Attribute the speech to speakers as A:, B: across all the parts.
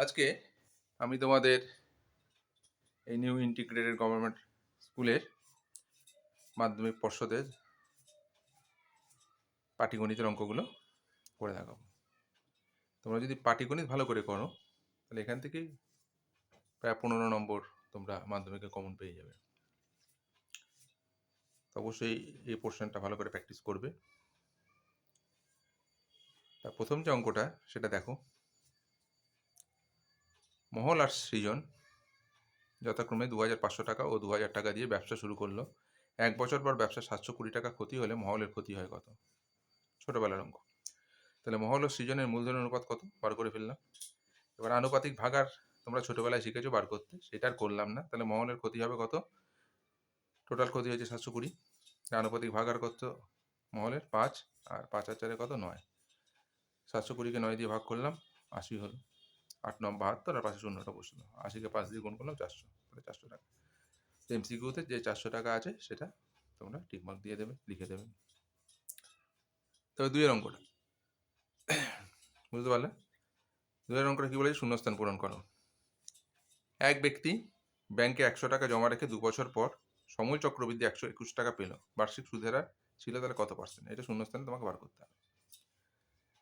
A: আজকে আমি তোমাদের এই নিউ ইন্টিগ্রেটেড গভর্নমেন্ট স্কুলের মাধ্যমিক পর্ষদের পাটিগণিতের অঙ্কগুলো করে দেখাবো। তোমরা যদি পাটিগণিত ভালো করে করো, তাহলে এখান থেকেই প্রায় পনেরো নম্বর তোমরা মাধ্যমিকে কমন পেয়ে যাবে। অবশ্যই এই পোর্শনটা ভালো করে প্র্যাকটিস করবে। তা প্রথম যে অঙ্কটা, সেটা দেখো। মহল আর সৃজন যথাক্রমে দু হাজার পাঁচশো টাকা ও দু হাজার টাকা দিয়ে ব্যবসা শুরু করল। এক বছর পর ব্যবসা সাতশো কুড়ি টাকা ক্ষতি হলে মহলের ক্ষতি হয় কত? ছোটোবেলার অঙ্ক। তাহলে মহল ও সৃজনের মূলধন অনুপাত কত? বার করে ফেললাম। এবার আনুপাতিক ভাগার তোমরা ছোটোবেলায় শিখেছো বার করতে। সেটা আর করলাম না। তাহলে মহলের ক্ষতি হবে কত? টোটাল ক্ষতি হয়েছে সাতশো কুড়ি। আনুপাতিক ভাগার কত? মহলের পাঁচ। আর পাঁচ চারে কত? নয়। সাতশো কুড়িকে নয় দিয়ে ভাগ করলাম। আশি হলো। আট নম্বর বাহাত্তর আর পাশে শূন্যটা বসল আশিকে পাঁচ দিয়ে গুণ করলাম চারশো, তাহলে চারশো টাকা। এমসিকিউতে যে চারশো টাকা আছে, সেটা তোমরা টিকমার্ক দিয়ে দেবে, লিখে দেবে। তবে দুইয়ের অঙ্কটা। বুঝতে পারলে? দুইয়ের অঙ্কটা কী বলেছে? শূন্যস্থান পূরণ করো। এক ব্যক্তি ব্যাংকে একশো টাকা জমা রেখে দু বছর পর সময় চক্রবৃদ্ধি একশো একুশ টাকা পেল। বার্ষিক সুদের হার ছিল তাহলে কত পার্সেন্ট এটা শূন্যস্থানে তোমাকে বার করতে হবে।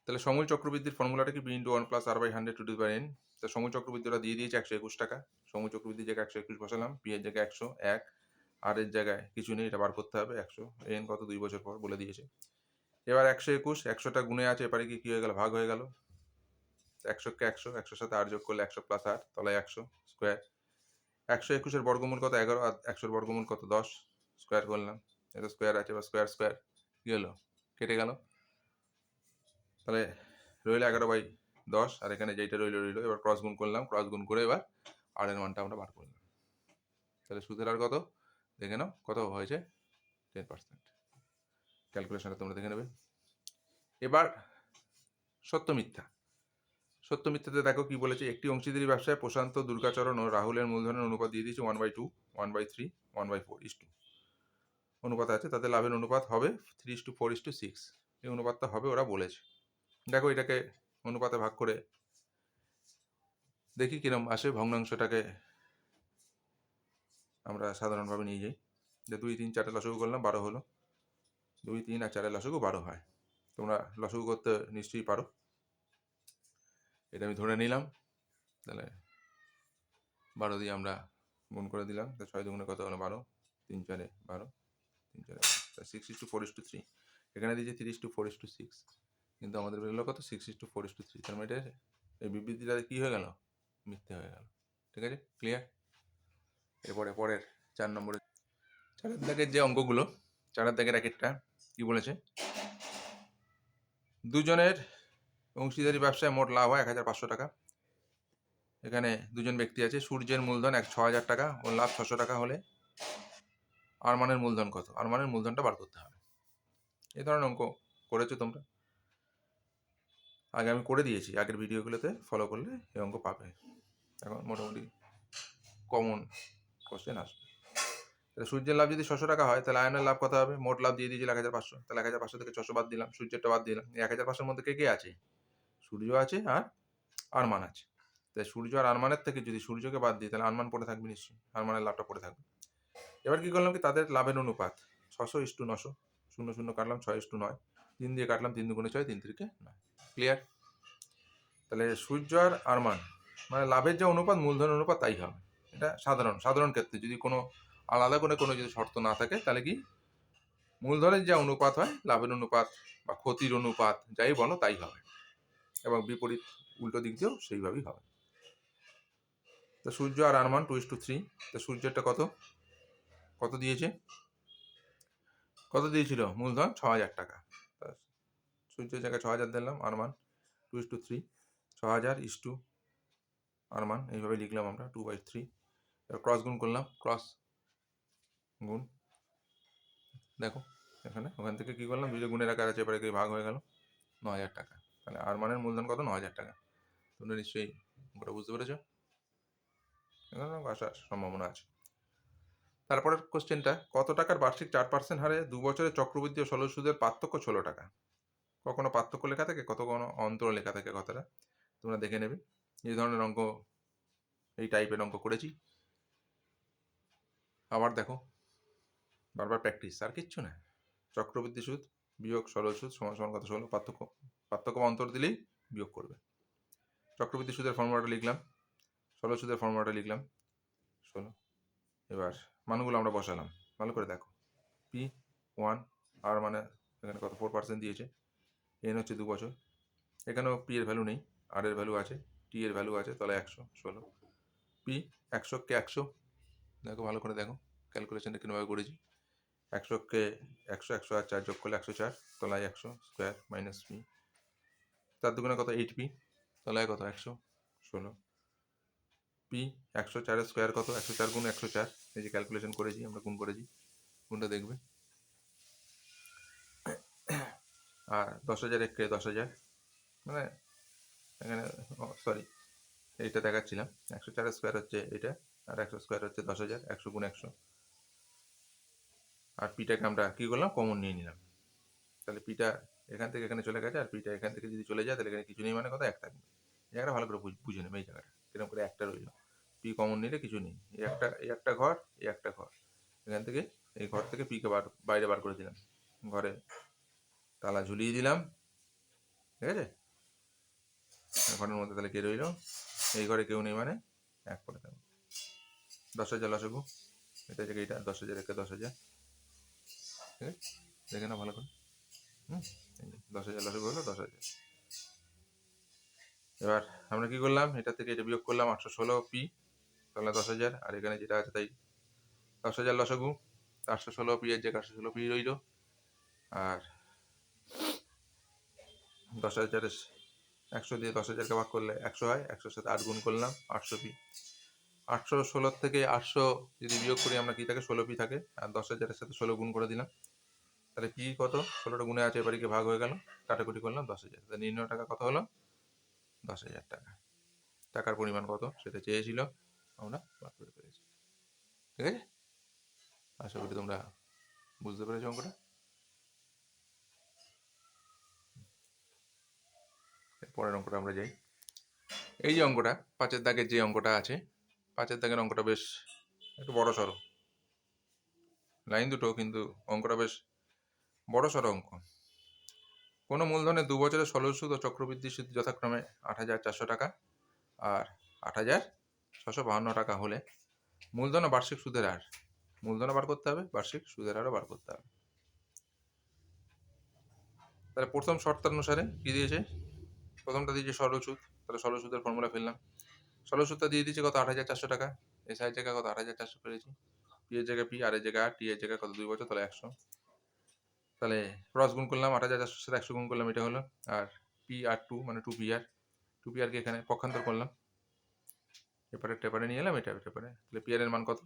A: তাহলে সময় চক্রবৃদ্ধির ফর্মুলাটা কি B one plus R by hundred to the by N তো চক্রবৃদ্ধি ওরা দিয়ে দিয়েছে একশো একুশ টাকা। সময় চক্রবৃদ্ধির জায়গায় একশো একুশ বসালাম পি এর জায়গায় একশো, এক। আর এর জায়গায় কিছু নেই, এটা বার করতে হবে, একশো। এন কত? দুই বছর পর বলে দিয়েছে। এবার একশো একুশ, একশোটা গুণে আছে, এবারে কি, কী হয়ে গেল? ভাগ হয়ে গেল। একশোকে একশো, একশোর সাথে আর যোগ করলে একশো প্লাস আট তলায় একশো স্কোয়ার একশো একুশের বর্গমূল কত? এগারো, আর একশোর বর্গমূল কত? দশ স্কোয়ার করলাম। এটা স্কোয়ার আছে বা স্কোয়ার স্কোয়ার কী হলো? কেটে গেল। তাহলে রইল এগারো বাই দশ, আর এখানে যেইটা রইল রইল। এবার ক্রস গুণ করলাম ক্রস গুণ করে এবার আর এর মানটা আমরা বার করলাম তাহলে সুদের আর কত? দেখে নাও, কত হয়েছে? টেন পার্সেন্ট ক্যালকুলেশনটা তোমরা দেখে নেবে। এবার সত্য মিথ্যা। সত্য মিথ্যাতে দেখো কি বলেছে, একটি অংশীদারি ব্যবসায় প্রশান্ত, দুর্গাচরণ ও রাহুলের মূলধনের অনুপাত দিয়ে দিয়েছে one by two one by three one by four is to অনুপাত আছে তাদের লাভের অনুপাত হবে three is to four is to six এই অনুপাতটা হবে, ওরা বলেছে। দেখো এটাকে অনুপাতে ভাগ করে দেখি কিরম আসে ভগ্নাংশটাকে আমরা সাধারণভাবে নিয়ে যাই। যে দুই, তিন, চারটে লসগু করলাম, বারো হলো। দুই, তিন আর চারের লসগু বারো হয়। তোমরা লসগু করতে নিশ্চয়ই পারো। এটা আমি ধরে নিলাম। তাহলে বারো দিয়ে আমরা গুণ করে দিলাম। তা ছয় দুগুণে কত হলো? বারো। তিন চারে বারো। তিন চারে six is to four is to three এখানে দিয়েছে three is to four is to six কিন্তু আমাদের বেরোলো কত? Six is to four is to three তার মানে এটা এই বিবৃতিটা কী হয়ে গেল? মিথ্যে হয়ে গেল। ঠিক আছে? ক্লিয়ার এরপরে পরের চার নম্বরে চারের দাগের যে অঙ্কগুলো চারের দাগের একটা কী বলেছে? দুজনের অংশীদারি ব্যবসায় মোট লাভ হয় এক হাজার পাঁচশো টাকা। এখানে দুজন ব্যক্তি আছে, সূর্যের মূলধন এক ছ হাজার টাকা ও লাভ ছশো টাকা হলে আরমানের মূলধন কত? আরমানের মূলধনটা বার করতে হবে। এই ধরনের অঙ্ক করেছ তোমরা? আগে আমি করে দিয়েছি, আগের ভিডিওগুলোতে ফলো করলে এই অঙ্ক পাবে। এখন মোটামুটি কমন কোশ্চেন আসবে। তাহলে সূর্যের লাভ যদি ছশো টাকা হয়, তাহলে আয়নের লাভ কত হবে? মোট লাভ দিয়ে দিয়েছিল এক হাজার পাঁচশো। তাহলে এক হাজার পাঁচশো থেকে ছশো বাদ দিলাম, সূর্যেরটা বাদ দিলাম। এক হাজার পাঁচশোর মধ্যে কে কে আছে? সূর্য আছে আর আরমান আছে। তাই সূর্য আর আরমানের থেকে যদি সূর্যকে বাদ দিই, তাহলে আরমান পড়ে থাকবে নিশ্চয়ই, আরমানের লাভটা পড়ে থাকবে। এবার কি করলাম কি? তাদের লাভের অনুপাত, ছশো ইস্টু নশো, শূন্য শূন্য কাটলাম, ছয় ইস্টু নয়। তিন দিয়ে কাটলাম, তিন দুগুণে ছয়, তিন তিরিকে নয়। ক্লিয়ার তাহলে সূর্য আর আরমান মানে লাভের যে অনুপাত মূলধন অনুপাত, তাই হবে। এটা সাধারণ সাধারণ ক্ষেত্রে যদি কোনো আলাদা করে কোনো যদি শর্ত না থাকে, তাহলে কি? মূলধনের যে অনুপাত হয়, লাভের অনুপাত বা ক্ষতির অনুপাত, যাই বলো, তাই হবে। এবং বিপরীত, উল্টো দিক দিয়েও সেইভাবেই হবে। তো সূর্য আর Arman two is to three তো সূর্যটা কত? কত দিয়েছে? কত দিয়েছিল? মূলধন ছ হাজার টাকা। সূর্যের জায়গায় ছ হাজার দিলাম, Arman. Two is to three ছ হাজার ইস টু আরমান। এইভাবে লিখলাম আমরা টু বাই থ্রি এবার ক্রস গুণ করলাম ক্রস গুণ। দেখো, এখানে, ওখান থেকে কী করলাম? দুটো গুণের আকার আছে, এবারে ভাগ হয়ে গেল? ন হাজার টাকা। তাহলে আরমানের মূলধন কত? ন হাজার টাকা। তোমরা নিশ্চয়ই ওটা বুঝতে পেরেছ? এখানে আসার সম্ভাবনা আছে। তারপরের কোশ্চেনটা কত টাকার বার্ষিক চার পার্সেন্ট হারে দু বছরের চক্রবৃদ্ধি ও ষোলো সুদের পার্থক্য ষোলো টাকা? কখনো পার্থক্য লেখা থাকে কত কোনো অন্তর লেখা থাকে কথাটা? তোমরা দেখে নেবে। এই ধরনের অঙ্ক, এই টাইপের অঙ্ক করেছি। আবার দেখো, বারবার প্র্যাকটিস আর কিচ্ছু না। চক্রবৃদ্ধি সুদ, বিয়োগ সরল সুদ সমান সমান কত হলো পার্থক্য পার্থক্য অন্তর দিলেই বিয়োগ করবে। চক্রবৃদ্ধি সুদের ফর্মুলাটা লিখলাম। সরল সুদের ফর্মুলাটা লিখলাম। শোনো এবার মানগুলো আমরা বসালাম। ভালো করে দেখো। পি ওয়ান, আর মানে এখানে কত? ফোর পার্সেন্ট দিয়েছে। এন হচ্ছে দু বছর। এখানেও পি এর ভ্যালু নেই। আর এর ভ্যালু আছে। টি এর ভ্যালু আছে তাহলে একশো, ষোলো। পি একশো কে একশো। দেখো, ভালো করে দেখো। ক্যালকুলেশনটা কীভাবে করেছি? একশো কে একশো একশো আর চার যোগ করলে একশো চার। তলায় একশো স্কোয়ার মাইনাস পি। তার দুগুণে কত? Eight P. তলায় কত? একশো, ষোলো। পি একশো চারের স্কোয়ার কত? একশো চার গুণ একশো চার। এই যে ক্যালকুলেশন করেছি, আমরা গুণ করেছি। গুণটা দেখবে। আর দশ হাজার এককে দশ হাজার। মানে এখানে সরি এইটা দেখাচ্ছিলাম। একশো চারের স্কোয়ার হচ্ছে এটা, আর একশো স্কোয়ার হচ্ছে দশ হাজার, একশো গুণ একশো। আর পিটাকে আমরা কী করলাম? কমন নিয়ে নিলাম। তাহলে পিটা এখান থেকে এখানে চলে গেছে, আর পিটা এখান থেকে যদি চলে যায়, তাহলে এখানে কিছু নেই মানে কথা, এক থাকবে। জায়গাটা ভালো করে বুঝ- নেবে এই জায়গাটা। কীরকম করে একটা রইল। পি কমন নিলে কিছু নেই। এই একটা এই একটা ঘর, এই একটা ঘর। এখান থেকে এই ঘর থেকে পিকে বার, বাইরে বার করে দিলাম। ঘরে তালা ঝুলিয়ে দিলাম। ঠিক আছে? ঘরের মধ্যে তাহলে কে রইল? এই ঘরে কেউ নেই মানে এক করে দেবো। দশ হাজার লসগু এটা থেকে এটা দশ হাজার একে দশ হাজার। ঠিক আছে? দেখে না ভালো করে। হুম? দশ হাজার লসগু হলো দশ হাজার। এবার আমরা কি করলাম? এটা থেকে এটা বিয়োগ করলাম আটশো ষোলো পি তাহলে দশ হাজার। আর এখানে যেটা আছে তাই দশ হাজার লসগু। আটশো ষোলো পি এর জায়গায় আটশো ষোলো পি রইল। আর দশ হাজারের একশো দিয়ে দশ হাজারকে ভাগ করলে একশো হয়। একশোর সাথে আট গুণ করলাম আটশো পি আটশো ষোলোর থেকে আটশো যদি বিয়োগ করি আমরা কি থাকে? ষোলো পি থাকে। আর দশ হাজারের সাথে ষোলো গুণ করে দিলাম। তাহলে পি কত? ষোলোটা গুণে আছে এবারে কি ভাগ হয়ে গেল। কাটাকুটি করলাম দশ হাজার। নির্ণয় টাকা কত হলো? দশ হাজার টাকা। টাকার পরিমাণ কত? সেটা চেয়েছিল। আমরা বার করে পেরেছি ঠিক আছে? আশা করি তোমরা বুঝতে পেরেছ অঙ্কটা? পরের অঙ্কটা আমরা যাই। এই যে অঙ্কটা, পাঁচের দাগের যে অঙ্কটা আছে, পাঁচের দাগের অঙ্কটা বেশ একটু বড় সড়ো লাইন দুটো, কিন্তু অঙ্কটা বেশ বড় সড়ো অঙ্ক। কোনো মূলধনে দু বছরের সরল সুদ ও চক্রবৃদ্ধি সুদ যথাক্রমে আট হাজার চারশো টাকা আর আট হাজার ছশো বাহান্ন টাকা হলে মূলধন ও বার্ষিক সুদের হার, মূলধনও বার করতে হবে, বার্ষিক সুদের হারও বার করতে হবে। তাহলে প্রথম শর্তানুসারে কি দিয়েছে? প্রথমটা দিয়েছে সরল সুদ তাহলে সরল সুদের ফর্মুলা ফেললাম। সরল সুদটা দিয়ে দিয়েছে কত? আট হাজার চারশো টাকা। এস আই জায়গায় কত? আট হাজার চারশো পেয়েছি পি এর জায়গায় পি আর এর জায়গায় আর টি এর জায়গায় কত? দুই বছর, তাহলে একশো। তাহলে ক্রস গুণ করলাম আট হাজার চারশোর সাথে একশো গুণ করলাম, এটা হলো। আর পি আর টু মানে two P R two P আরকে এখানে পক্ষান্তর করলাম। এপারে টেপারে নিয়ে এলাম, এটা টেপারে তাহলে পি আর এর মান কত?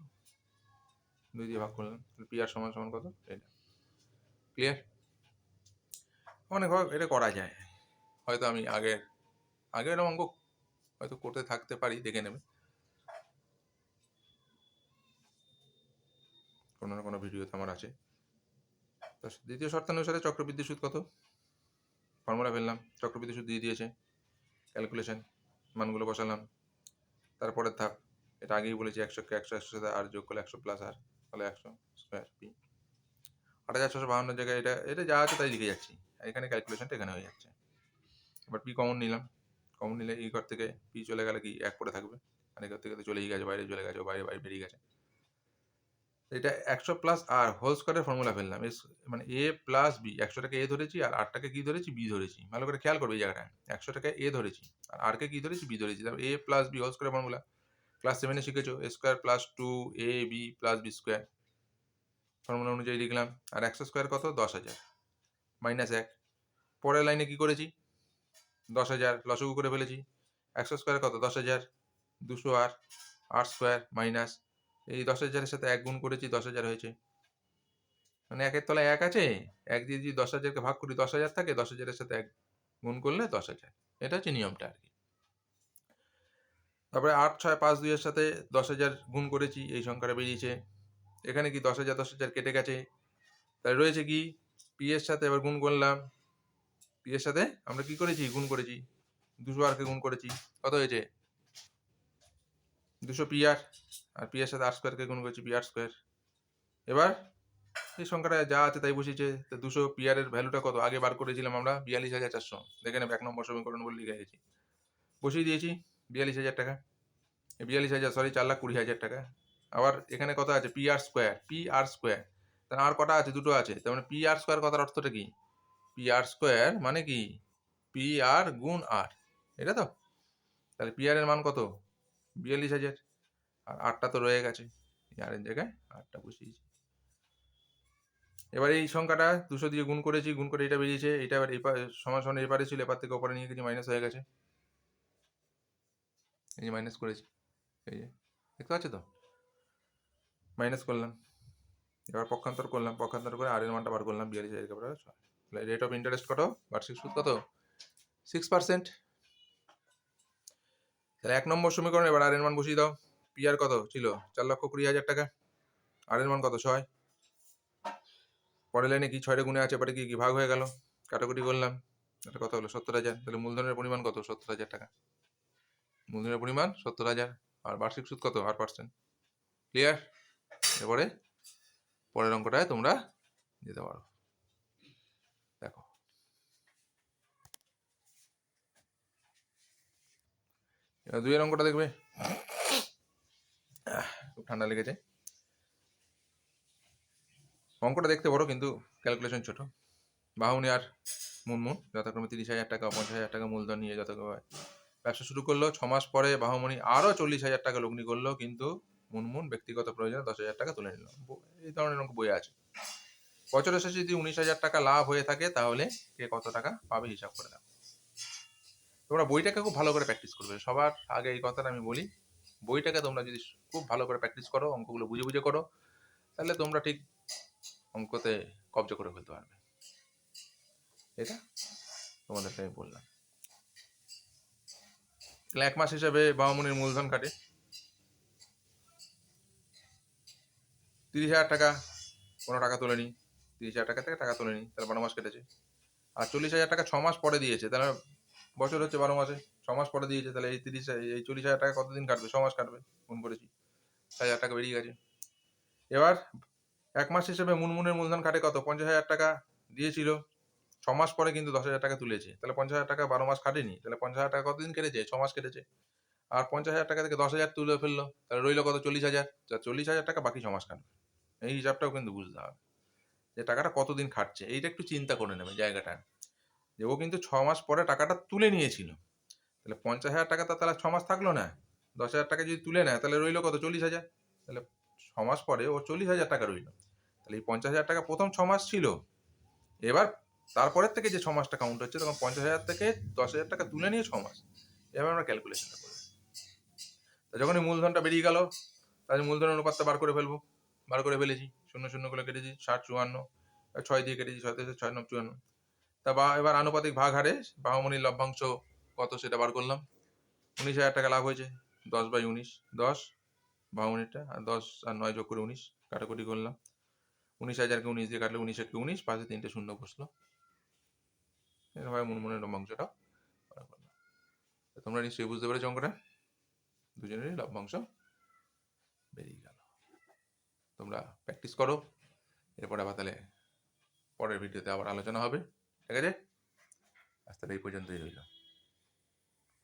A: দুই দিয়ে ভাগ করলাম, তাহলে পি আর সমান সমান কত? এটা ক্লিয়ার অনেক ভাগ এটা করা যায়। হয়তো আমি আগের আগের অঙ্ক হয়তো করতে থাকতে পারি, দেখে নেবে। কোনো না কোনো ভিডিওতে আমার আছে। তো দ্বিতীয় শর্তানুসারে চক্রবৃদ্ধি সুদ কত? ফর্মুলা ফেললাম, চক্রবৃদ্ধি সুদ দিয়ে দিয়েছে। ক্যালকুলেশন, মানগুলো বসালাম। তারপরের ধাপ, এটা আগেই বলেছি একশোকে একশো একশো সাথে আর যোগ করলে একশো প্লাস আর, তাহলে একশো স্কোয়ার পি আট হাজার ছশো বাহান্ন জায়গায় এটা এটা যা আছে তাই লিখে যাচ্ছি। এখানে ক্যালকুলেশনটা এখানে হয়ে যাচ্ছে। এবার পি কমন নিলাম। কমন নিলে এই ঘর থেকে পি চলে গেলে কি, এক পড়ে থাকবে। আর এই ঘর থেকে তো চলেই গেছে, বাইরে চলে গেছে, বাইরে বাইরে বেরিয়ে গেছে। এটা একশো প্লাস আর হোল স্কোয়ারের ফর্মুলা ফেললাম। এস মানে এ প্লাস বি একশোটাকে এ ধরেছি আর আটটাকে কি ধরেছি? বি ধরেছি। ভালো করে খেয়াল করবে এই জায়গাটা। একশোটাকে এ ধরেছি আর আরকে কি ধরেছি? বি ধরেছি। তারপর A plus B whole square formula class সেভেনে শিখেছো? A square plus two A B plus B square formula অনুযায়ী লিখলাম। আর একশো স্কোয়ার কত? দশ হাজার। মাইনাস এক। পরের লাইনে কি করেছি? দশ হাজার। লসগু করে ফেলেছি। একশো স্কোয়ার কত? দশ হাজার। দুশো আর আট স্কোয়ার মাইনাস এই দশ হাজারের সাথে এক গুণ করেছি, দশ হাজার হয়েছে। মানে একের তলায় এক আছে, এক দিয়ে যদি দশ হাজারকে ভাগ করি, দশ হাজার থাকে, দশ হাজারের সাথে এক গুণ করলে দশ হাজার। এটা হচ্ছে নিয়মটা আর কি। তারপরে আট, ছয়, পাঁচ, দুইয়ের সাথে দশ হাজার গুণ করেছি, এই সংখ্যাটা বেরিয়েছে। এখানে কি দশ হাজার দশ হাজার কেটে গেছে? তাই রয়েছে কি? পি এর সাথে এবার গুণ করলাম। পি এর সাথে আমরা কি করেছি? গুণ করেছি। দুশো আরকে গুণ করেছি। কত হয়েছে? দুশো পি আর আর পি এর সাথে আর স্কোয়ারকে গুণ করছি পি আর স্কোয়ার এবার এই সংখ্যাটা যা আছে তাই বসিয়েছে তো দুশো পি আর এর ভ্যালুটা কত? আগে বার করেছিলাম আমরা বিয়াল্লিশ হাজার চারশো। দেখে নেব এক নম্বর সমীকরণ বলে লিখে গেছি বসিয়ে দিয়েছি বিয়াল্লিশ হাজার টাকা। বিয়াল্লিশ হাজার সরি চার লাখ কুড়ি হাজার টাকা। আবার এখানে কত আছে P R square P R square তাহলে আর কটা আছে? দুটো আছে। তার মানে পি আর স্কোয়ার কথার অর্থটা কি? পি আর স্কোয়ার মানে কি? পি আর গুণ আর এটা তো? তাহলে পি আর এর মান কত? বিয়াল্লিশ হাজার। আর আটটা তো রয়ে গেছে। আরের জায়গায় আটটা বসিয়েছি। এবার এই সংখ্যাটা দুশো দিয়ে গুণ করেছি, গুণ করে এটা বেরিয়েছে। এটা এবার এপার, সমান এপারে ছিল, এপার থেকে ওপারে নিয়ে গেছি মাইনাস হয়ে গেছে। এই যে মাইনাস করেছি। এই যে, দেখতে পাচ্ছ তো? মাইনাস করলাম। এবার পক্ষান্তর করলাম। পক্ষান্তর করে আর এর মানটা বার করলাম, বিয়াল্লিশ হাজার একেবারে রেট অফ ইন্টারেস্ট কত? বার্ষিক সুদ কত? সিক্স পার্সেন্ট তাহলে এক নম্বর সমীকরণ, এবার আর এর মান বসিয়ে দাও। পি আর কত ছিল? চার লক্ষ কুড়ি হাজার টাকা। আর এর মান কত? ছয়। পরের লাইনে কি ছয়টা গুণে আছে? পরে কি কি ভাগ হয়ে গেল? কাটাকুটি করলাম। এটা কত হলো? সত্তর হাজার। তাহলে মূলধনের পরিমাণ কত? সত্তর হাজার টাকা। মূলধনের পরিমাণ সত্তর হাজার। আর বার্ষিক সুদ কত? আট পার্সেন্ট ক্লিয়ার এরপরে পরের অঙ্কটায় তোমরা যেতে পারো। দেখো। দুইয়ের অঙ্কটা দেখবে। খুব ঠান্ডা লেগেছে। অঙ্কটা দেখতে বড়, কিন্তু ক্যালকুলেশন ছোট। বাহুনি আর মুনমুন, যথাক্রমে তিরিশ হাজার টাকা, পঞ্চাশ হাজার টাকা মূলধন নিয়ে যথাক্রমে ব্যবসা শুরু করল, ছ মাস পরে বাহুমণি আরও চল্লিশ হাজার টাকা লগ্নি করল, কিন্তু মুনমুন ব্যক্তিগত প্রয়োজনে দশ হাজার টাকা তুলে নিল। এই ধরনের অঙ্ক বই আছে। বছরের শেষে যদি উনিশ হাজার টাকা লাভ হয়ে থাকে, তাহলে কে কত টাকা পাবে হিসাব করে দাও তোমরা বইটাকে খুব ভালো করে প্র্যাকটিস করবে। সবার আগে এই কথাটা আমি বলি বইটাকে তোমরা যদি খুব ভালো করে প্র্যাকটিস করো, অঙ্কগুলো বুঝে বুঝে করো, তাহলে তোমরা ঠিক অঙ্কতে কবজা করে ফেলতে পারবে। এটা তোমাদেরকে আমি বললাম। তাহলে এক মাস হিসাবে বাবা বাবামনির মূলধন কাটে। তিরিশ হাজার টাকা কোনো টাকা তোলেনি তিরিশ হাজার টাকা থেকে টাকা তোলেনি তাহলে বারো মাস কেটেছে। আর চল্লিশ হাজার টাকা ছ মাস পরে দিয়েছে, তাহলে বছর হচ্ছে বারো মাসে, ছ মাস পরে দিয়েছে, তাহলে এই তিরিশ, এই চল্লিশ হাজার টাকা কতদিন কাটবে? ছ মাস কাটবে ফোন করেছি। ছ হাজার টাকা বেরিয়ে গেছে। এবার এক মাস হিসেবে মুনমুনের মূলধন কাটে কত? পঞ্চাশ হাজার টাকা দিয়েছিল, ছ মাস পরে কিন্তু দশ হাজার টাকা তুলেছে। তাহলে পঞ্চাশ হাজার টাকা বারো মাস কাটেনি, তাহলে পঞ্চাশ হাজার টাকা কতদিন কেটেছে? ছ মাস কেটেছে। আর পঞ্চাশ হাজার টাকা থেকে দশ হাজার তুলে ফেলল, তাহলে রইল কত? চল্লিশ হাজার। চল্লিশ হাজার টাকা বাকি ছ মাস কাটবে। এই হিসাবটাও কিন্তু বুঝতে হবে। যে টাকাটা কতদিন খাটছে, এইটা একটু চিন্তা করে নেবে জায়গাটা। যে ও কিন্তু ছ মাস পরে টাকাটা তুলে নিয়েছিল। তাহলে পঞ্চাশ হাজার টাকা তো তাহলে ছ মাস থাকল না। দশ হাজার টাকা যদি তুলে নেয়, তাহলে রইল কত? চল্লিশ হাজার। তাহলে ছ মাস পরে ও চল্লিশ হাজার টাকা রইল। তাহলে এই পঞ্চাশ হাজার টাকা প্রথম ছ মাস ছিল। এবার তারপরের থেকে যে ছ মাসটা কাউন্ট হচ্ছে, তখন পঞ্চাশ হাজার থেকে দশ হাজার টাকা তুলে নিয়ে ছ মাস এভাবে আমরা ক্যালকুলেশনটা করব যখন এই মূলধনটা বেরিয়ে গেল, তাহলে মূলধনের অনুপাতটা বার করে ফেলব। বার করে ফেলেছি। শূন্য শূন্য করে কেটেছি, ষাট, চুয়ান্ন, ছয় দিয়ে কেটেছি, ছয় ছয় নব চুয়ান্ন। তা বা, এবার আনুপাতিক ভাগ হারে বাহুমনির লভ্যাংশ কত সেটা বার করলাম। উনিশ হাজার টাকা লাভ হয়েছে, দশ বাই উনিশ, দশ বাহুমনিরটা আর দশ আর নয় যোগ করে উনিশ, কাটাকুটি করলাম। উনিশ হাজারকে উনিশ দিয়ে কাটলে উনিশ একে উনিশ পাশে তিনটে শূন্য বসল। এরকমভাবে মুনমুনের লভ্যাংশটা বার তোমরা নিশ্চয়ই বুঝতে পেরেছ অঙ্কটা? দুজনেরই লভ্যাংশ বেরিয়ে গেল। তোমরা প্র্যাকটিস করো। এরপরে আবার তাহলে পরের ভিডিওতে আবার আলোচনা হবে। ঠিক আছে? আজ তাহলে এই পর্যন্তই রইল।